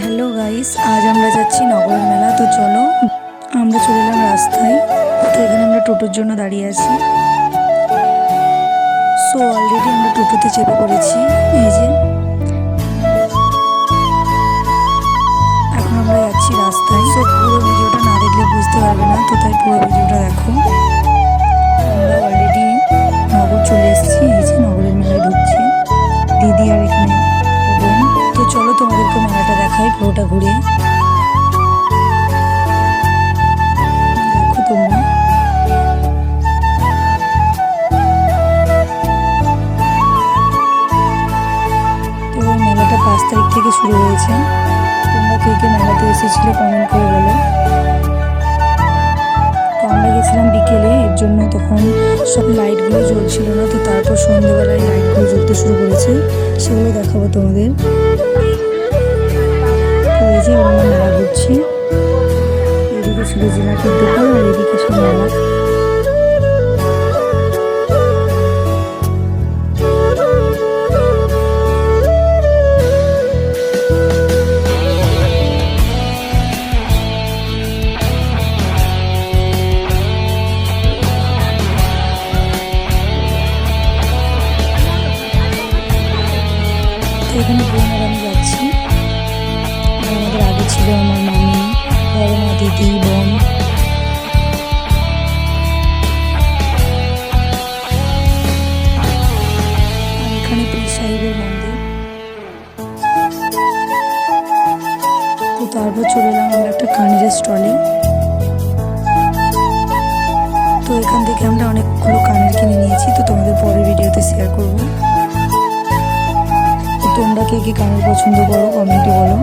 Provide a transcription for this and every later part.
Hello guys আজ আমরা যাচ্ছি নগরের মেলা, তো চলো আমরা চলে এলাম রাস্তায়। তো এখানে আমরা টোটোর জন্য দাঁড়িয়ে আছি। সো অলরেডি আমরা টোটোতে চেপে পড়েছি। এই যে। এখন আমরা যাচ্ছি রাস্তায়। সো পুরো ভিডিওটা না দেখলে বুঝতে পারবে না, তো তাই পুরো ভিডিওটা পুরোটা ঘুরে দেখো তোমরা। তো মেলাটা পাঁচ তারিখ থেকে শুরু হয়েছে। তোমরা কে কে মেলাতে এসেছিলে কমেন্ট করে বলো। তো আমরা গেছিলাম বিকেলে, এর জন্য তখন সব লাইটগুলো জ্বলছিল না, তো তারপর সন্ধ্যেবেলায় লাইটগুলো জ্বলতে শুরু করেছে। সেগুলো দেখাবো তোমাদের। যে আমরা মেলা ঘুরছি। এদিকে ছিল জিলাপির দোকান আর এদিকে ছিল মেলা। এখানে দিদি বোন এখানে তো তারপর চলে এলাম আমরা একটা কানের স্টলে তো এখান থেকে আমরা অনেকগুলো কানের কিনে নিয়েছি, তো তোমাদের পরের ভিডিওতে শেয়ার করব। তোমরা কে কি কানের পছন্দ করো কমেন্টে বলো।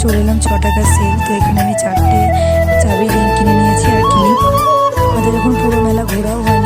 চলে এলাম, ছ টাকা সেল তো এখানে আমি চারটে চাবি কিনে নিয়েছি আর কিনে আমাদের এখন পুরো মেলা ঘোরাও হয়নি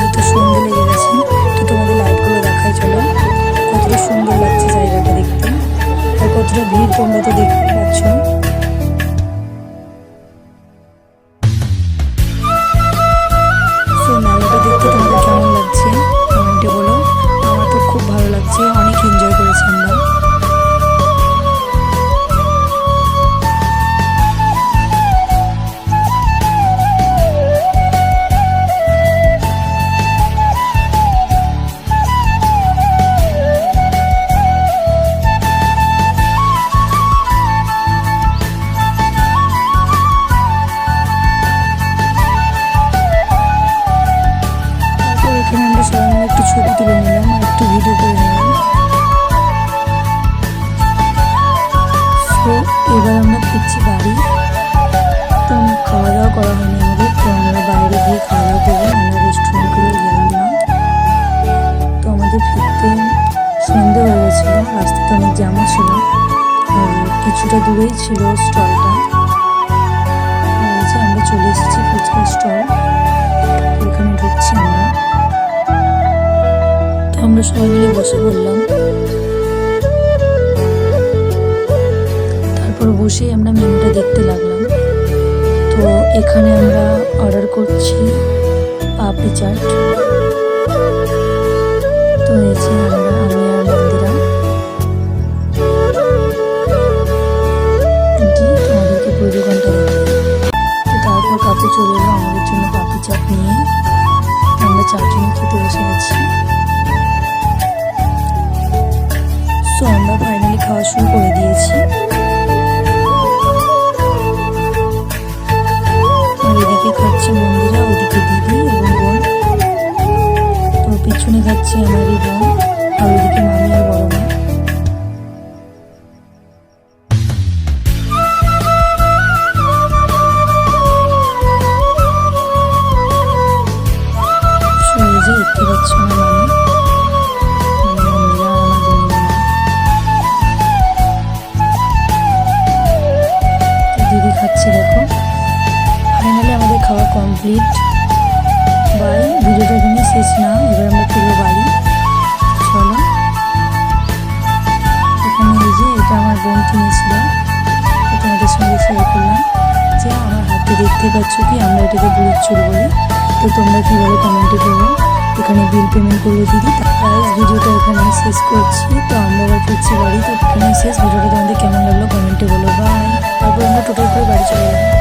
তো এবার আমরা ফিরছি বাড়ি। তো খাওয়া দাওয়া করা হয়নি আমাদের তো আমরা বাইরে গিয়ে খাওয়া দাওয়া করব, আমরা রেস্টুরেন্টগুলো গেলাম না। তো আমাদের ফিরতে সন্ধে হয়ে গেছিল, রাস্তাতে অনেক জামা ছিল কিছুটা দূরেই ছিল স্টলটা। আমরা চলে এসেছি ফুচকা স্টল এখানে ঢুকছি আমরা। তো আমরা সবাই মিলে বসে পড়লাম। বসেই আমরা মেনুটা দেখতে লাগলাম। তো এখানে আমরা অর্ডার করছি পাপড়ি চাট। তো যে আমরা, আমি আর মন্দিরা। পুরো দোকানটা দেখাই। তো তারপর কাকু চলে এলো আমাদের জন্য পাপড়ি চাট নিয়ে। আমরা চারজনে খেতে বসে গেছি। সো আমরা ফাইনালি খাওয়া শুরু করে দিয়েছি। দেখতে পাচ্ছ মামি মানে? দিদি খাচ্ছে দেখো। খাওয়া কমপ্লিট বাই ভিডিওটা এখানে শেষ না, এবার আমরা ফিরবো বাড়ি। চলো। এখানে এই যে, এটা আমার বোন কিনেছিল। তোমাদের সঙ্গে শেয়ার করলাম। যে আমার হাতে দেখতে পাচ্ছ কি? আমরা এটাকে বুড়ির চুল বলি। তো তোমরা কী বলো কমেন্টে বলো। এখানে বিল পেমেন্ট করল দিদি প্রাইস ভিডিওটা এখানে শেষ করছি। তো আমরা আবার ফিরছি বাড়ি, তো এখানে শেষ। ভিডিওটা তোমাদের কেমন লাগল? কমেন্টে বলো। বাই তারপর আমরা টোটাল করে বাড়ি চলে গেলাম